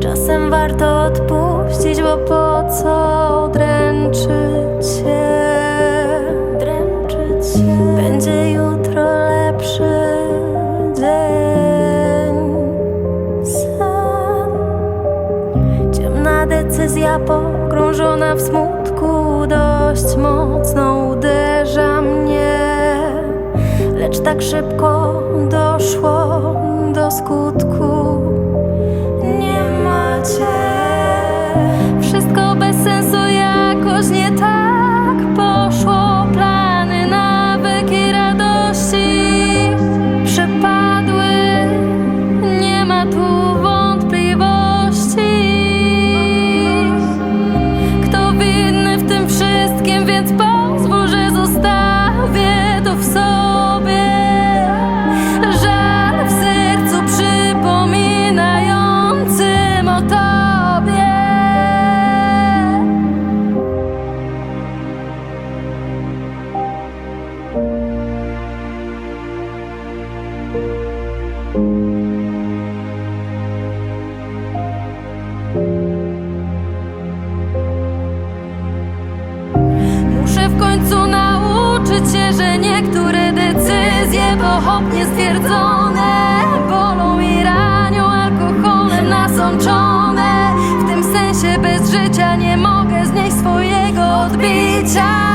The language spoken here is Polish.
Czasem warto odpuścić, bo po co dręczyć się? Dręczyć się. Będzie już. Pogrążona w smutku dość mocno uderza mnie. Lecz tak szybko doszło do skutku. Nie macie. Wszystko bez of. Pochopnie stwierdzone bolą i ranią alkoholem nasączone. W tym sensie bez życia nie mogę znieść swojego odbicia.